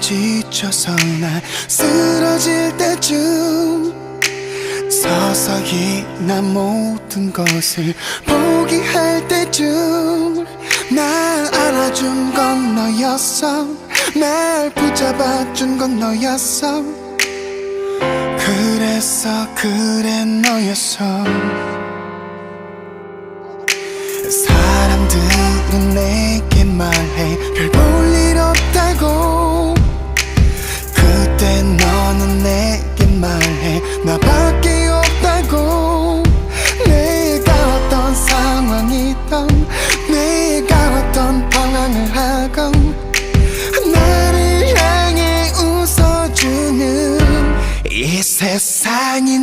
지쳐서 날 쓰러질 때쯤 서서히 나 모든 것을 포기할 때쯤 날 안아준 건 너였어. 날 붙잡아준 건 너였어. 그래서 그래 너였어. 사람들은 내 상황이든 내가 어떤 방황을 하건 나를 향해 웃어주는 이 세상이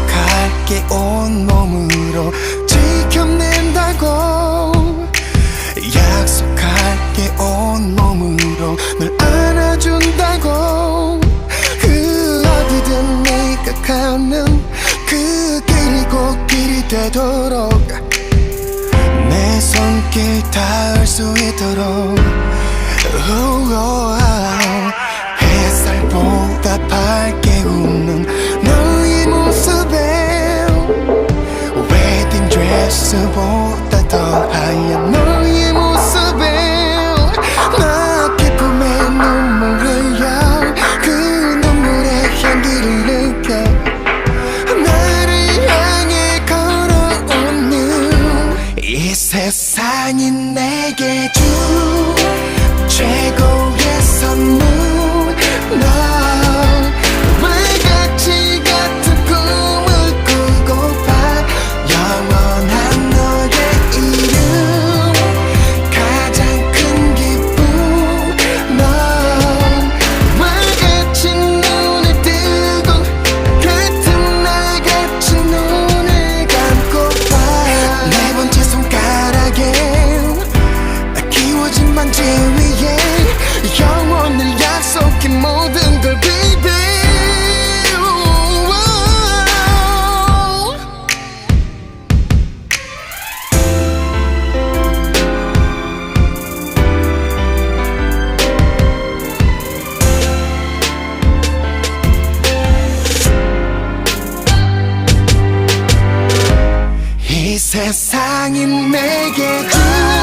약속할게 온몸으로 지켜낸다고. 약속할게 온몸으로 널 안아준다고. 그 어디든 네가 가는 그 길이 꽃길이 되도록 내 손길 닿을 수 있도록. oh, oh. 드레스보다 더 하얀 너의 모습에 나 기쁨의 눈물 흘려 그 눈물의 향기를 느껴 나를 향해 걸어오는 이 세상이 내게 반지 위에 영원을 약속해 모든 걸 baby 이 세상이 내게 준